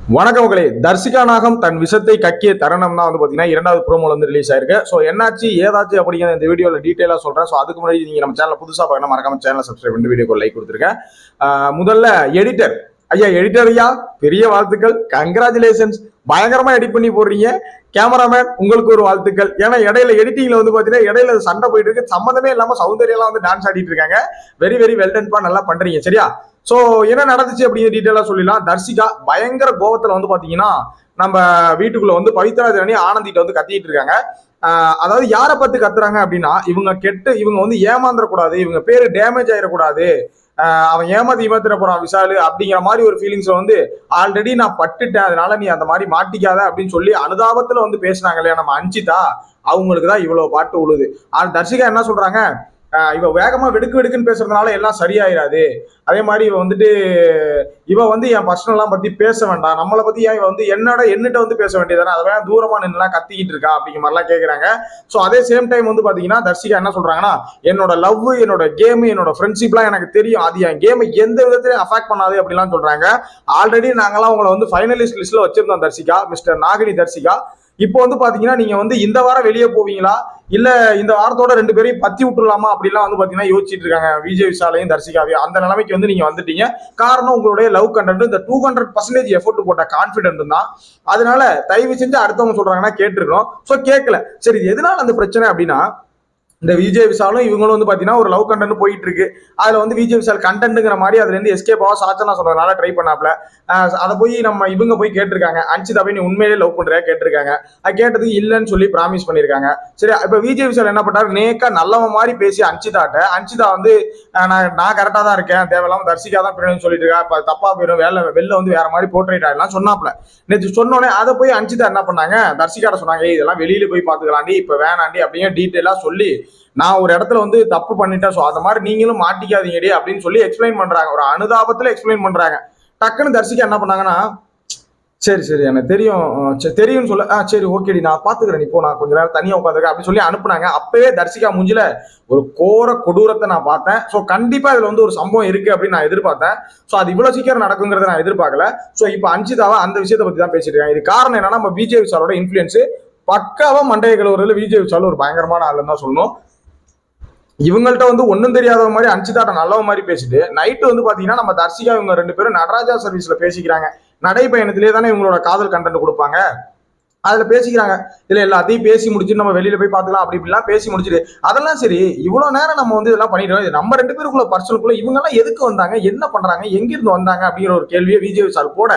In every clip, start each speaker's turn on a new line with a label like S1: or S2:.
S1: வணக்கம் மக்களே. தர்சிகா நாகம் தன் விஷத்தை கக்கிய தருணம் தான் வந்து பார்த்தீங்கன்னா இரண்டாவது ப்ரோமோல வந்து ரிலீஸ் ஆயிருக்கு. ஸோ என்னாச்சு ஏதாச்சு அப்படிங்கிற இந்த வீடியோவில் டீட்டெயிலாக சொல்கிறேன் ஸோ அதுக்கு முன்னாடி நீங்கள் நம்ம சேனல் புதுசாக பார்க்கணும் மறக்காம சேனல் சப்ஸ்கிரைப் பண்ணி வீடியோக்கு லைக் கொடுத்துருக்கேன் முதல்ல எடிட்டர் ஐயா எடிட்டர் ஐயா பெரிய வாழ்த்துக்கள். கங்க்ராச்சுலேஷன்ஸ் பயங்கரமா எடிட் பண்ணி போடுறீங்க. கேமராமேன் உங்களுக்கு ஒரு வாழ்த்துக்கள். ஏன்னா இடையில எடிட்டிங்ல வந்து பாத்தீங்கன்னா இடையில சண்டை போயிட்டு இருக்கு. சம்மந்தமே இல்லாம சௌந்தர்யெல்லாம் வந்து டான்ஸ் ஆடிட்டு இருக்காங்க. வெரி வெரி வெல்டன்பா நல்லா பண்றீங்க. சரியா? சோ என்ன நடந்துச்சு அப்படிங்கிற டீட்டெயிலா சொல்லிடலாம். தர்சிகா பயங்கர கோபத்தில் வந்து பாத்தீங்கன்னா நம்ம வீட்டுக்குள்ள வந்து பவித்ரா ஜனனி ஆனந்திட்ட வந்து கத்திட்டு இருக்காங்க. அதாவது யாரை பார்த்து கத்துறாங்க அப்படின்னா இவங்க கெட்டு இவங்க வந்து ஏமாந்துடக்கூடாது இவங்க பேரு டேமேஜ் ஆயிடக்கூடாது அவன் ஏமாத்தி ஏமாத்திட போறான் விஷாலு அப்படிங்கிற மாதிரி ஒரு ஃபீலிங்ஸை வந்து ஆல்ரெடி நான் பட்டுட்டேன். அதனால நீ அந்த மாதிரி மாட்டிக்காத அப்படின்னு சொல்லி அனுதாபத்துல வந்து பேசினாங்க இல்லையா? நம்ம அஞ்சிதா அவங்களுக்கு தான் இவ்வளவு பாட்டு உழுது. ஆனா தர்ஷிகா என்ன சொல்றாங்க? இவ வேகமா வெடுக்கு வெடுக்குன்னு பேசுறதுனால எல்லாம் சரியாயிராது. அதே மாதிரி இவ வந்துட்டு இவ வந்து என் பர்சனல்லாம் பத்தி பேச வேண்டாம். நம்மளை பத்தி ஏன் இவ வந்து என்னோட என்னட்ட வந்து பேச வேண்டியதானே அதை வேணா தூரமா நின்னுலாம் கத்திக்கிட்டு இருக்கா அப்படிங்கிற மாதிரிலாம் கேக்குறாங்க. ஸோ அதே சேம் டைம் வந்து பாத்தீங்கன்னா தர்ஷிகா என்ன சொல்றாங்கன்னா என்னோட லவ் என்னோட கேம் என்னோட ஃப்ரெண்ட்ஷிப்லாம் எனக்கு தெரியும். அது என் கேமை எந்த விதத்திலையும் அஃபெக்ட் பண்ணாது அப்படிலாம் சொல்றாங்க. ஆல்ரெடி நாங்களாம் உங்களை வந்து ஃபைனலிஸ்ட் லிஸ்ட்ல வச்சிருந்தோம் தர்ஷிகா மிஸ்டர் நாகினி தர்ஷிகா. இப்போ வந்து பாத்தீங்கன்னா நீங்க வந்து இந்த வாரம் வெளியே போவீங்களா? இல்ல இந்த வாரத்தோட ரெண்டு பேரையும் பத்தி விட்டுலாமா அப்படிலாம் வந்து பாத்தீங்கன்னா யோசிச்சுட்டு இருக்காங்க விஜய் விஷாலையும் தர்சிகாவையும் அந்த நிலைமைக்கு வந்து நீங்க வந்துட்டீங்க. காரணம் உங்களுடைய லவ் கண்டென்ட் இந்த டூ ஹண்ட்ரட் பர்சன்டேஜ் எஃபோர்ட் போட்ட கான்பிடென்ட் தான். அதனால தயவு செஞ்சு அடுத்தவங்க சொல்றாங்கன்னா கேட்டிருக்கோம் ஸோ கேட்கல சரி எதனால அந்த பிரச்சனை அப்படின்னா இந்த விஜய் விஷாலும் இவங்களும் வந்து பாத்தீங்கன்னா ஒரு லவ் கண்டென்ட் போயிட்டு இருக்கு அதுல வந்து விஜய் விஷால் கண்டென்ட்ங்கிற மாதிரி அதுல இருந்து எஸ்கேப் ஆக சாச்சனா சொல்றதுனால ட்ரை பண்ணாப்ல அதை போய் நம்ம இவங்க போய் கேட்டிருக்காங்க. அன்சிதா போய் நீ உண்மையிலே லவ் பண்றியா கேட்டிருக்காங்க. அது கேட்டதுக்கு இல்லைன்னு சொல்லி ப்ராமிஸ் பண்ணிருக்காங்க. சரி இப்ப விஜய் விஷால் என்ன பண்ணாரு நேக்கா நல்லவன் மாதிரி பேசி அன்சிதாட்ட அன்சிதா வந்து நான் நான் கரெக்டா தான் இருக்கேன். தேவையில்லாம தர்சிகா தான் பின்னாடி சொல்லிட்டு இருக்கா இப்போ தப்பா போயிடும். வேலை வெளில வந்து வேற மாதிரி போர்ட்ரேட் ஆயிடலாம் சொன்னாப்ல நேற்று சொன்னோடனே அதை போய் அன்சிதா என்ன பண்ணாங்க? தர்சிகாட்ட சொன்னாங்க இதெல்லாம் வெளியில போய் பாத்துக்கலாண்டி இப்ப வேணாண்டி அப்படியே டீட்டெயிலா சொல்லி நான் ஒரு இடத்துல வந்து தப்பு பண்ணிட்டேன். ஸோ அந்த மாதிரி நீங்களும் மாட்டிக்காதீங்கடி அப்படின்னு சொல்லி எக்ஸ்பிளைன் பண்றாங்க. ஒரு அனுதாபத்துல எக்ஸ்பிளைன் பண்றாங்க. டக்குன்னு தர்சிகா என்ன பண்ணாங்கன்னா சரி சரி எனக்கு தெரியும். சரி, தெரியும்னு சொல்ல ஆ சரி ஓகேடி நான் பாத்துக்கிறேன். இப்போ நான் கொஞ்ச நேரம் தனியா உட்காந்துருக்கேன் அப்படின்னு சொல்லி அனுப்புனாங்க. அப்பவே தர்சிகா மூஞ்சில ஒரு கோர கொடூரத்தை நான் பார்த்தேன். ஸோ கண்டிப்பா இதில் வந்து ஒரு சம்பவம் இருக்கு அப்படின்னு நான் எதிர்பார்த்தேன். ஸோ அது இவ்வளவு சீக்கிரம் நடக்குங்கிறத நான் எதிர்பார்க்கல. ஸோ இப்போ அஞ்சிதாவா அந்த விஷயத்தை பத்தி தான் பேசிட்டு இருக்காங்க. இது காரணம் என்னன்னா நம்ம பிஜேபி சாரோட இன்ஃபுளுன்ஸ் பக்காவா மண்டைய கழுவுறதுல விஜய் வச்சாலும் ஒரு பயங்கரமான ஆளுன்னு தான் சொல்லணும். இவங்கள்ட்ட வந்து ஒன்றும் தெரியாத மாதிரி அன்சிதாட்ட நல்லவ மாதிரி பேசிட்டு நைட்டு வந்து பாத்தீங்கன்னா நம்ம தர்சிகா இவங்க ரெண்டு பேரும் நடராஜா சர்வீஸ்ல பேசிக்கிறாங்க. நடைப்பயணத்திலே தானே இவங்களோட காதல் கண்டென்ட் கொடுப்பாங்க. அதுல பேசிக்கிறாங்க. இல்ல எல்லாத்தையும் பேசி முடிச்சுட்டு நம்ம வெளியில போய் பார்த்துக்கலாம் அப்படி இப்படிலாம் பேசி முடிச்சுட்டு அதெல்லாம் சரி இவ்வளவு நேரம் நம்ம வந்து இதெல்லாம் பண்ணிடுவோம் நம்ம ரெண்டு பேருக்குள்ள பர்சனுக்குள்ள இவங்க எல்லாம் எதுக்கு வந்தாங்க? என்ன பண்றாங்க? எங்கிருந்து வந்தாங்க? அப்படிங்கிற ஒரு கேள்வியை விஜய் சார் போட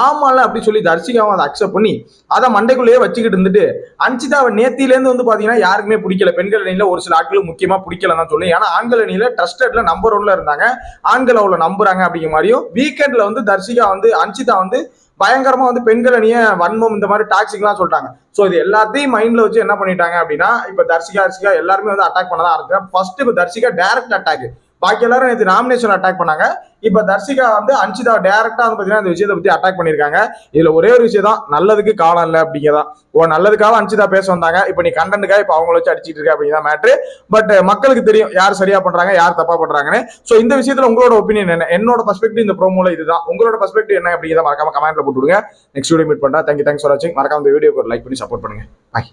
S1: ஆமால அப்படி சொல்லி தர்சிகாவும் அதை அக்செப்ட் பண்ணி அதை மண்டைக்குள்ளேயே வச்சுக்கிட்டு இருந்துட்டு அன்சிதாவை நேத்திலேருந்து வந்து பாத்தீங்கன்னா யாருக்குமே பிடிக்கல. பெண்கள் அணியில ஒரு சில ஆட்களும் முக்கியமா பிடிக்கலன்னு சொல்லி ஏன்னா ஆண்கள் அணியில ட்ரஸ்டட்ல நம்பர் ஒன்ல இருந்தாங்க. ஆண்கள் அவ்வளவு நம்புறாங்க அப்படிங்கிற மாதிரியும் வீக்கெண்ட்ல வந்து தர்சிகா வந்து அன்சிதா வந்து பயங்கரமா வந்து பெண்கள் அணிய வன்மம் இந்த மாதிரி டாக்ஸிக்லாம் சொல்லிட்டாங்க. ஸோ இது எல்லாத்தையும் மைண்ட்ல வச்சு என்ன பண்ணிட்டாங்க அப்படின்னா இப்ப தர்சிகா தர்சிகா எல்லாருமே வந்து அட்டாக் பண்ண தான் ஆரம்பிச்சாங்க. ஃபர்ஸ்ட் இப்ப தர்சிகா டைரக்ட் அட்டாக் பாக்கி எல்லாரும் நேற்று நாமினேஷன் அட்டாக் பண்ணாங்க. இப்போ தர்ஷிகா வந்து அன்சிதா டைரக்டா வந்து பார்த்தீங்கன்னா இந்த விஷயத்தை பற்றி அட்டாக் பண்ணியிருக்காங்க. இதில் ஒரே ஒரு விஷயம் தான் நல்லதுக்கு காலம் இல்லை அப்படிங்கிறதான். ஓ நல்லதுக்காக அன்சிதா பேச வந்தாங்க. இப்போ நீ கண்டனுக்காக இப்போ அவங்கள வச்சு அடிச்சிட்டு இருக்க அப்படிங்கிற மேட்ரு பட் மக்களுக்கு தெரியும் யார் சரியா பண்றாங்க யார் தப்பா பண்றாங்கன்னு. ஸோ இந்த விஷயத்தில் உங்களோட ஒப்பீனியன் என்ன? என்னோட பர்ஸ்பெக்டிவ் இந்த ப்ரோமோல இதுதான். உங்களோட பர்ஸ்பெக்டிவ் என்ன அப்படிங்கிறத மறக்காம கமெண்ட்ல போட்டுவிடுங்க. நெக்ஸ்ட் வீடியோ மீட் பண்ணுறேன் தேங்க்யூ தேங்க்ஸ் ஃபார் வாட்சிங் மறக்காம இந்த வீடியோக்கு ஒரு லைக் பண்ணி சப்போர்ட் பண்ணுங்க. பாய்